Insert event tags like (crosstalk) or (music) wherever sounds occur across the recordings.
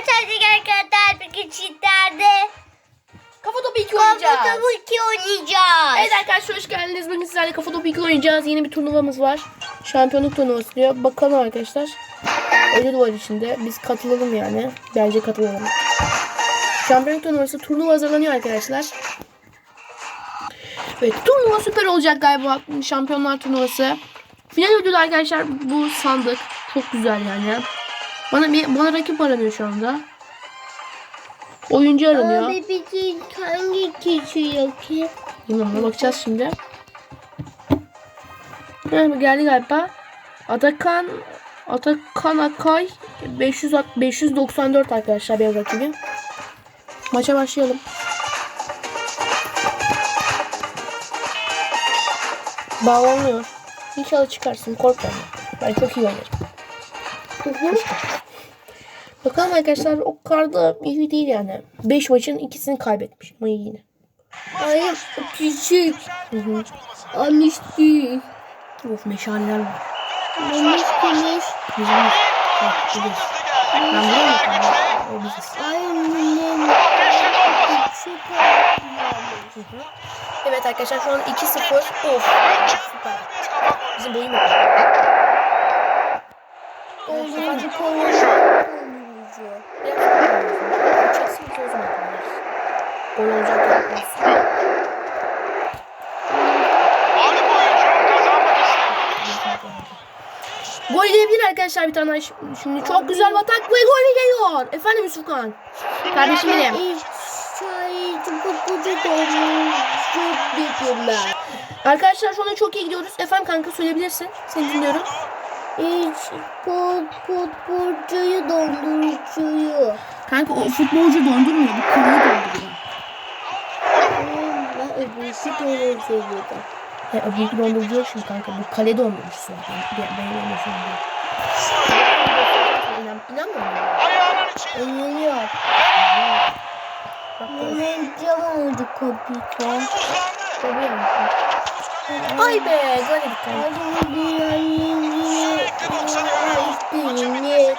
Açacak arkadaşlar bir küçüklerde. Kafa topu 2 oynayacağız. Kafa topu iki oynayacağız. Evet arkadaşlar hoş geldiniz. Bugün sizlerle kafa topu 2 oynayacağız. Yeni bir turnuvamız var. Şampiyonluk turnuvası diyor. Bakalım arkadaşlar. Ödül var içinde. Biz katılalım yani. Bence katılalım. Şampiyonluk turnuvası turnuva hazırlanıyor arkadaşlar. Evet turnuva süper olacak galiba. Şampiyonlar turnuvası. Final ödülü arkadaşlar bu sandık. Çok güzel yani. Bana bir bana rakip aranıyor şu anda. Oyuncu aranıyor. Abi peki hangi kişi yok ki? Bilmem bakacağız şimdi. Bu geldi galiba. Atakan Atakan Akay 500 594 arkadaşlar benim rakibim. Maça başlayalım. Bağlanıyor. İnşallah çıkarsın korkma. Ben çok iyi oynarım. Bakalım arkadaşlar o kadar iyi değil yani. 5 maçın ikisini kaybetmiş ama iyi yine. Küçük. Hı hı. Amış değil. Of meşaleler var. Bak. Ben? O biziz. Küçük. Evet arkadaşlar şu an 2-0. Of. Süper. Bizim boyum yok. Oyuncu koyuyor. Çeksin zaman oynarız. Gol olacak istemiyor. Gol gelebilir arkadaşlar bir tane. Şimdi çok güzel bir atak ve gol geliyor. Efendim Yusufkan. Kardeşim benim. Arkadaşlar şu anda çok iyi gidiyoruz. Efendim kanka söyleyebilirsin. Seni dinliyorum. İlk pot futbolcuyu dondurucuyu. Kanka o futbolcu dondurmuyor. Bu kaleyi donduruyor. Ben öbürsü doğru söylüyordum. Ya öbürkü dondurucu yok şimdi kanka. Bu kale dondurucusu. Ben, ben, diyor. İnan, inanmıyor musun? Ayağının içi. Benim cam oldu? Ay be gol kanka. Hadi bir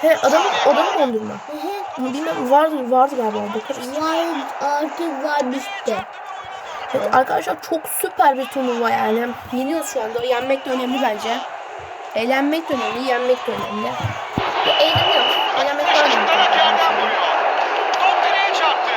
He adamı, adamı dondurma. Bilmem vardı, vardı galiba bakarız. Var artık var işte. Evet, arkadaşlar çok süper bir turnuva yani. Yeniyoruz şu anda. Yenmek de önemli bence. Eğlenmek de önemli, yenmek de önemli. Eğleniyoruz. Eğlenmek daha önemli. Taraf yerden arkadaşlar. vuruyor. Top direğe çarptı.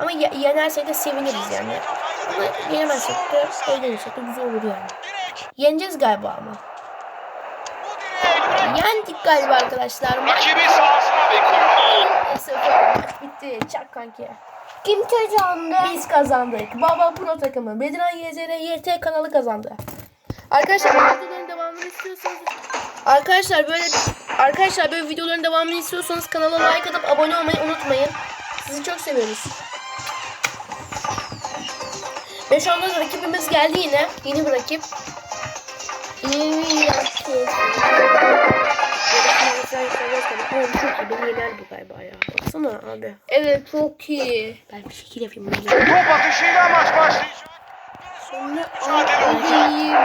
Ama ye- yenersek de seviniriz yani. Ama yenemezsek de eğlenirsek de güzel olur yani. Yeneceğiz galiba ama. Yendik galiba arkadaşlar. Rakibi sahasına bekliyor. 1-0. Maç bitti. Çak kanki. Kim kazandı? Biz kazandık. Baba Pro takımı. Bediran YZR YT kanalı kazandı. Arkadaşlar bu videoların devamını istiyorsanız Arkadaşlar böyle Arkadaşlar böyle videoların devamını istiyorsanız kanala like atıp abone olmayı unutmayın. Sizi çok seviyoruz. Ve şu anda rakibimiz geldi yine. Yeni bir rakip. İyi yaptı. Oğlum çok iyi. Beni yener bu galiba ya. Baksana abi. Evet çok iyi. Ben bir şekil yapayım. Top atışıyla maç başlayacak. Sonra alayım.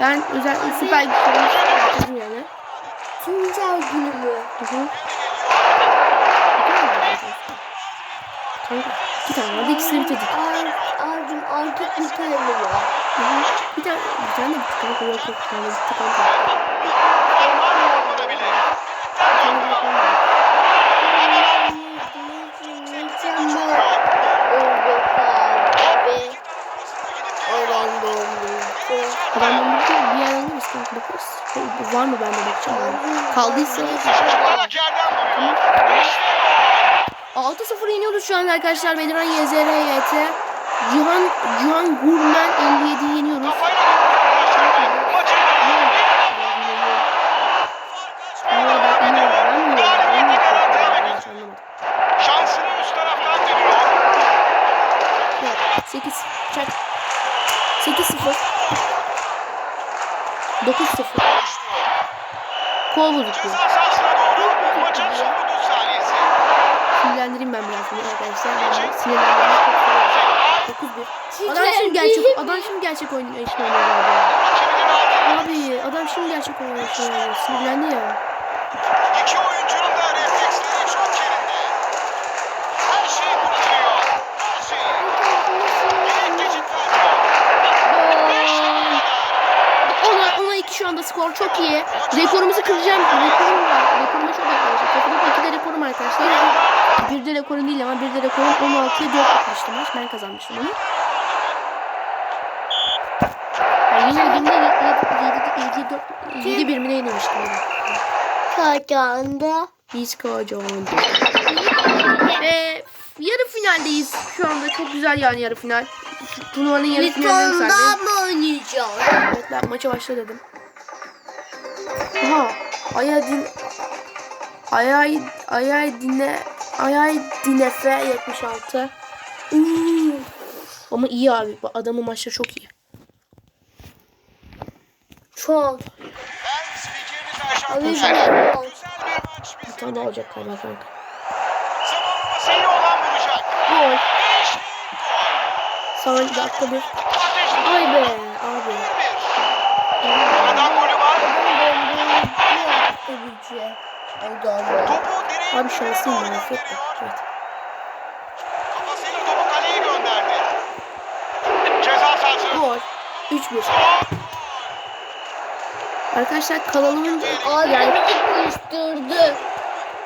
Ben özel süper güçlerimi yani. Tuncay günü mü? Hı hı. Kanka iki tane vardı ikisini bitirdik. Arjun artık bir tane var. Hı hı. Bir tane bir tane bitti kanka yok yok bir tane bitti kanka. Ben bunu bir yer alır mısın kanka bakarız. Şey, var mı bende bakacağım. Kaldıysa Balık yerden vuruyor. İşte 6-0 yeniyoruz şu an arkadaşlar. Beliren YZR YT. Cihan, Cihan Gurmen 57 yeniyoruz. Adam şimdi gerçek oynuyor işte oynuyor abi. Adam şimdi gerçek oynuyor işte oynuyor. Sinirlendi ya. iki oyuncunun da refleksleri çok yerinde. Her şeyi kurtarıyor. Her şeyi. Beş dakika. Ona, ona iki şu anda skor çok iyi. Rekorumuzu kıracağım. Rekorum var. Rekoruma çok yaklaşık. Rekorum iki de rekorum arkadaşlar. Bir de rekorum değil ama bir de rekorum 16'ya 4 atmıştı maç. Ben kazanmıştım onu. Yenildiğimde 7 1 mi ne yenilmiştim onu. Kazandı. Biz kazandık. Ve yarı finaldeyiz. Şu anda çok güzel yani yarı final. Turnuvanın yarı Bir tane yükseldik. daha mı oynayacağız? Evet ben maça başla dedim. Aha. Aya din... Ayay... Ayay dine... Ayay dinefe 76. Hmm. Ama iyi abi. Adamın maçları çok iyi. Abi Kuzer. ben- Güzel bir tane daha olacak galiba kanka. Gol. Son dakika bir. Ay be abi. Aradan golü var. Topu direğin Abi affet de. gönderiyor. Evet. Kafasıyla topu kaleye gönderdi. Ceza sahası. Gol. 3-1. Arkadaşlar kanalımın Abi yani.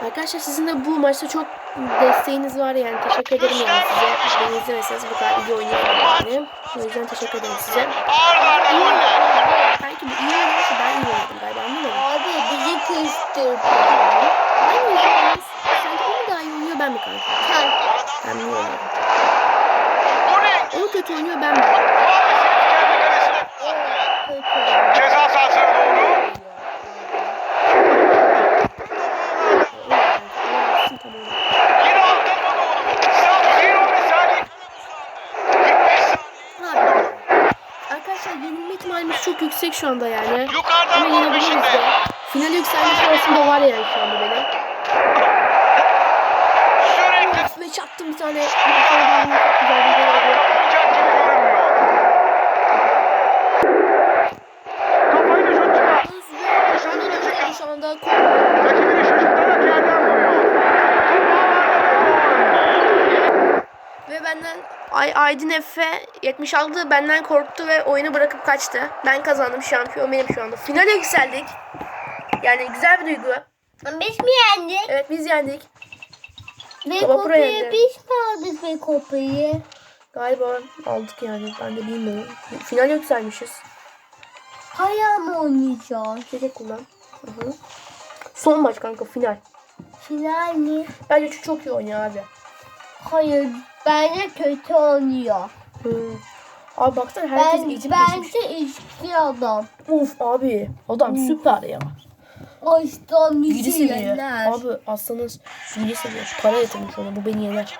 Arkadaşlar sizin de bu maçta çok desteğiniz var yani teşekkür ederim yani size. Beni izlemeseniz bu kadar iyi oynayamam yani. O yüzden teşekkür ederim size. Sanki bu iyi oynuyorsa ben iyi oynadım galiba anlamadım. Abi bizi kıştırdı. Ben mi iyi oynuyorum? Sanki o mu daha iyi oynuyor ben mi kanka? Sen Ben mi iyi oynuyorum? Gol. O kötü oynuyor ben mi? Ceza sahasına doğru. Yine attırma doğru. Safiro ve Salih Karabuzlandı. 45 saniye. Abi. Arkadaşlar yenilme ihtimalimiz çok yüksek şu anda yani. Ama Yukarıdan gol yenebiliriz peşinde. de. Finale yükselmiş arasında var yani şu anda benim. Sürekli Ve çaktım bir tane. Bir tane çok güzel bir gol oldu. yapmayacak gibi görünmüyor. Kafayla şut çıkar. Şu anda da şu anda Rakibini şaşırtarak yerden vuruyor. ve benden Ay Aydın Efe 76 benden korktu ve oyunu bırakıp kaçtı. Ben kazandım şampiyon benim şu anda. Finale yükseldik. Yani güzel bir duygu. Biz mi yendik? Evet biz yendik. Ve Baba kopyayı biz mi aldık ve kopyayı? Galiba aldık yani ben de bilmiyorum. Finale yükselmişiz. Hala mı oynayacağız? Çocuk kullan. Hı hı. Son maç kanka final. Final mi? Bence çok iyi oynuyor abi. Hayır. Bence kötü oynuyor. Hı. Abi baksana herkes Ben, geçmiş. bence içki adam. Of abi adam süper ya. Biri bizi seviyor. Abi aslanız biri seviyor. Para yatırmış ona bu beni yener.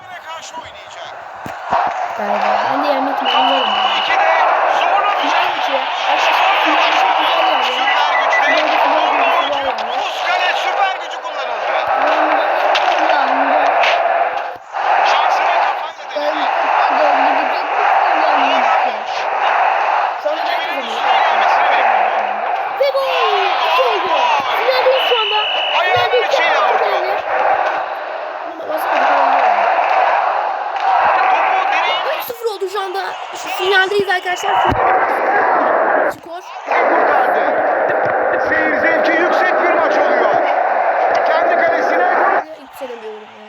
Ben de yenme ihtimali finaldeyiz arkadaşlar. Skor. kurtardı. Seyir zevki yüksek bir maç oluyor. Kendi kalesine Yükselemiyorum yani.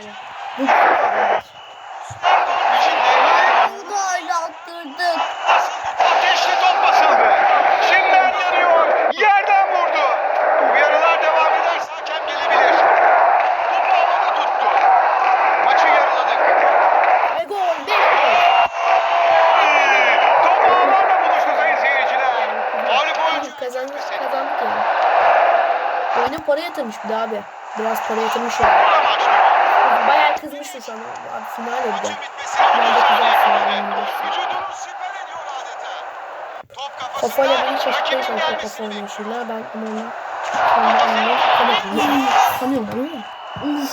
Yatırmış bir de abi. Biraz para yatırmış yani. Burada başlıyor. Bayağı kızmıştı sana. Abi final oldu. Maçın bitmesine Ben de bir saniye kızarsın kaldı. yani. Vücudunu siper ediyor adeta. Top kafasında. Kafayla beni şaşırtmaya çalışıyor kafa oynayışıyla. Ben onu kendi anlamı Ceza ya. Ben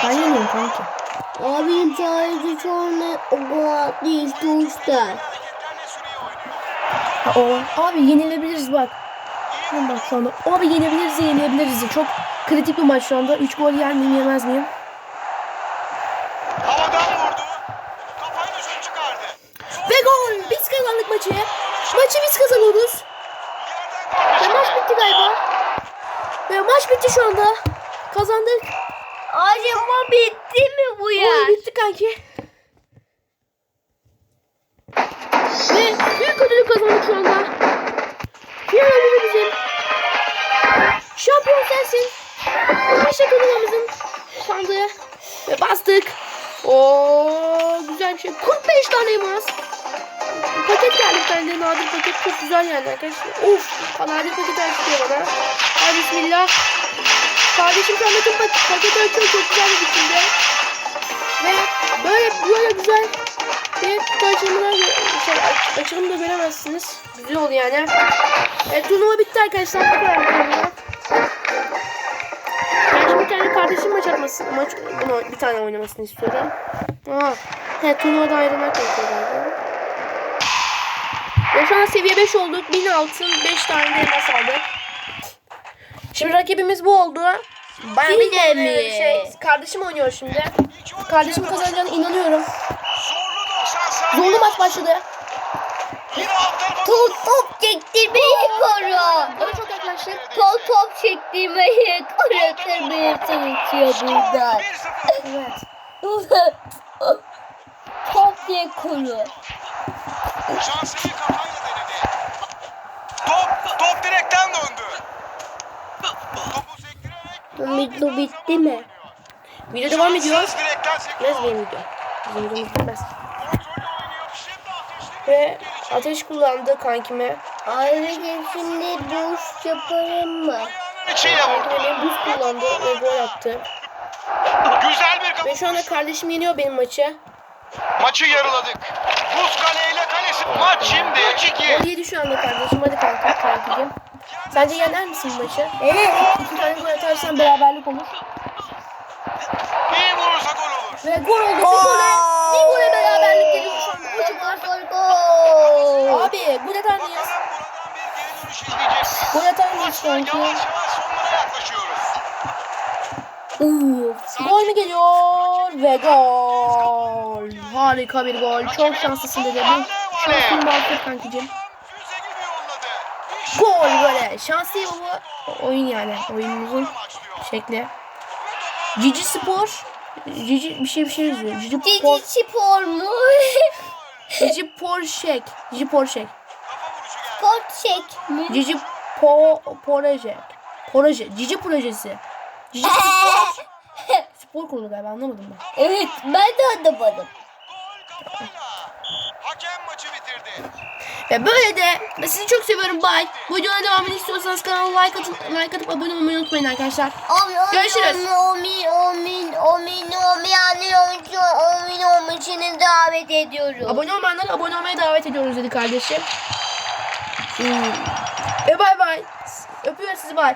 sahası. yeniyorum kanki. Abim sadece sonra o kadar değil sonuçta. O, abi yenilebiliriz bak. Tamam bak şu anda. Abi yenebiliriz yenebiliriz. Çok kritik bir maç şu anda. 3 gol yer miyim yemez miyim? Havadan vurdu. Kafayı dışarı çıkardı. Ve gol! Biz kazandık maçı. Maçı biz kazanıyoruz. Ve maç bitti galiba. Ve maç bitti şu anda. Kazandık. Acaba bitti mi bu Oy yer? bitti kanki. Ve büyük ödülü kazandık şu anda. Final ödülü bizim. Şampiyon sensin. İşte kazanımızın sandığı. Ve bastık. Oo güzel bir şey. 45 tane elmas. Paket geldi bir tane de nadir paket çok güzel yani arkadaşlar. Of nadir paket açıyor bana. Hadi bismillah. Kardeşim sen de tüm pak- paketi açıyor çok güzel bir biçimde. Ve böyle böyle güzel bir kutu şey, aç- da göremezsiniz. Güzel oldu yani. Evet turnuva bitti arkadaşlar. Bu kadar turnuva. Ben şimdi bir tane kardeşim maç atması, maç bunu bir tane oynamasını istiyorum. Aa, evet turnuvadan ayrılmak gerekiyor galiba. Ve şu an seviye 5 olduk. 1000 altın, 5 tane de elmas aldık. Şimdi rakibimiz bu oldu. Ben Bir? Şey, kardeşim oynuyor şimdi. Kardeşim kazanacağına inanıyorum. Zorlu 90 saniye. Zorlu maç başladı. Top top çektirmeyi koru. Bana çok yaklaştık. Top top çektirmeyi koru. Kırmaya çalışıyor buradan. 1-0. Evet. (laughs) top diye koru. Şansını kafayla denedi. Top, top direkten döndü. Topu sektirerek Video bitti mi? Video devam ediyor. Bitmez benim video. Bizim videomuz bitmez. Kontrollü oynuyor. Şimdi ateşli Ve ateş kullandı kankime. Ayrıca şimdi duş yaparım mı? Kankime buz kullandı ve gol attı. Güzel bir kafa Ve şu anda kardeşim yeniyor benim maçı. Maçı yarıladık. Buz kaleyle kalesi. Maç şimdi 2-2. Gol yedi şu anda kardeşim. Hadi kanka kankicim. Sence yener misin maçı? Evet. İki tane gol atarsan beraberlik olur. İyi vurursa gol olur. Ve gol oldu. Bir gole, bir gole beraberlik geliyor şu an. Bu maçı var. Gol gol. Abi gol dönüş izleyeceğiz. Gol sonlara yaklaşıyoruz. Uf. Gol mü geliyor? Ve gol. Harika bir gol. Çok şanslısın dedim. Şansın balkır kankicim. Gol böyle. Şanslı bu oyun yani. Oyunumuzun şekli. Cici Spor. Cici bir şey bir şey yazıyor. Cici. Cici spor mu? (laughs) Cici Porşek. Cici Porşek. Mi? Cici Po Proje. Proje. Cici projesi. Cici Spor. (laughs) Spor kurulu galiba anlamadım ben. Evet ben de anlamadım. Hakem maçı bitirdi. Ve böyle de ve sizi çok seviyorum. Bye. Bu videonun devamını istiyorsanız kanala like atıp, like atıp abone olmayı unutmayın arkadaşlar. Görüşürüz. Omin anlıyormuş omin olmuşunu davet ediyorum. Abone olmayanları abone olmaya davet ediyoruz dedi kardeşim. Hmm. Ve bay bay. Öpüyorum sizi bay.